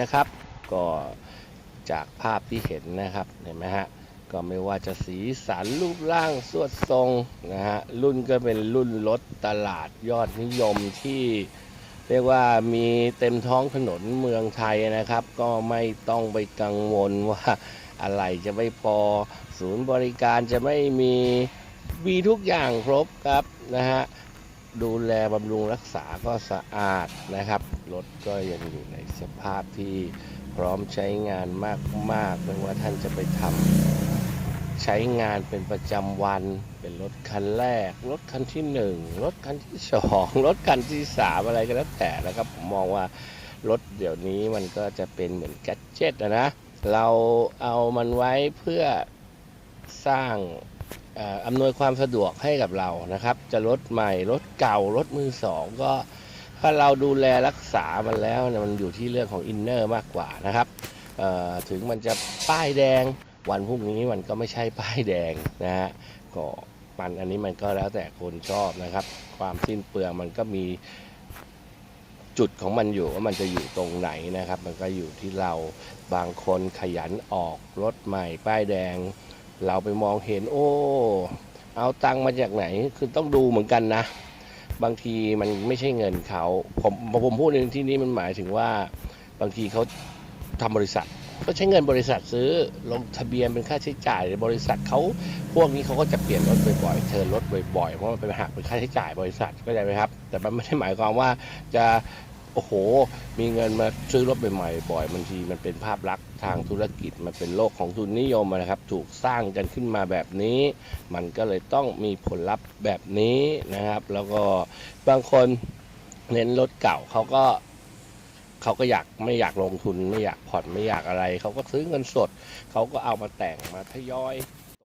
นะครับ ก็จากภาพที่เห็นนะครับเห็นไหมฮะก็ไม่ว่าจะสีสันรูปร่างสวดทรงนะฮะรุ่นก็เป็นรุ่นรถตลาดยอดนิยมที่ เรียกว่ามีเต็มท้องถนนเมืองไทยนะครับ ก็ไม่ต้องไปกังวลว่าอะไรจะไม่พอศูนย์บริการจะไม่มีมีทุกอย่างครบครับนะฮะ ดูแลบำรุงรักษาก็สะอาดนะครับ รถก็ยังอยู่ในสภาพที่พร้อมใช้งานมากๆไม่ว่าท่านจะไปทำใช้งานเป็นประจำวัน เป็นรถคันแรก รถคันที่หนึ่งรถคันที่สองรถคันที่สามอะไรก็แล้วแต่นะครับผมมองว่ารถเดี๋ยวนี้มันก็จะเป็นเหมือนแกดเจ็ตนะนะ เราเอามันไว้เพื่อสร้าง อำนวยความสะดวกให้กับเรานะครับ จะรถใหม่รถเก่ารถมือสองก็ถ้าเราดูแลรักษามันแล้วเนี่ยมันอยู่ที่เรื่องของอินเนอร์มากกว่านะครับถึงมันจะป้ายแดงวันพรุ่งนี้มันก็ไม่ใช่ป้ายแดงนะฮะก็มันอันนี้มันก็แล้วแต่คนชอบนะครับ ความสิ้นเปลืองมันก็มีจุดของมันอยู่ว่ามันจะอยู่ตรงไหนนะครับ มันก็อยู่ที่เราบางคนขยันออกรถใหม่ป้ายแดง เราไปมองเห็นโอ้ เอาตังค์มาจากไหน คือต้องดูเหมือนกันนะ บางทีมันไม่ใช่เงินเขาผมผมพูดในที่นี้มันหมายถึงว่า บางทีเขาทำบริษัท ก็ใช้เงินบริษัทซื้อลงทะเบียนเป็นค่าใช้จ่ายในบริษัทเขาพวกนี้เขาก็จะเปลี่ยนรถบ่อยๆเทิร์นรถบ่อยๆเพราะมันเป็นหักเป็นค่าใช้จ่ายบริษัทเข้าใจไหมครับ แต่มันไม่ได้หมายความว่าจะ โอ้โห มีเงินมาซื้อรถใหม่ๆบ่อยบางทีมันเป็นภาพลักษณ์ทางธุรกิจมันเป็นโลกของทุนนิยมนะครับ ถูกสร้างกันขึ้นมาแบบนี้ มันก็เลยต้องมีผลลัพธ์แบบนี้นะครับ แล้วก็บางคนเน้นรถเก่าเขาก็เขาก็อยากไม่อยากลงทุนไม่อยากผ่อนไม่อยากอะไร เขาก็ซื้อเงินสด เขาก็เอามาแต่งมาทยอย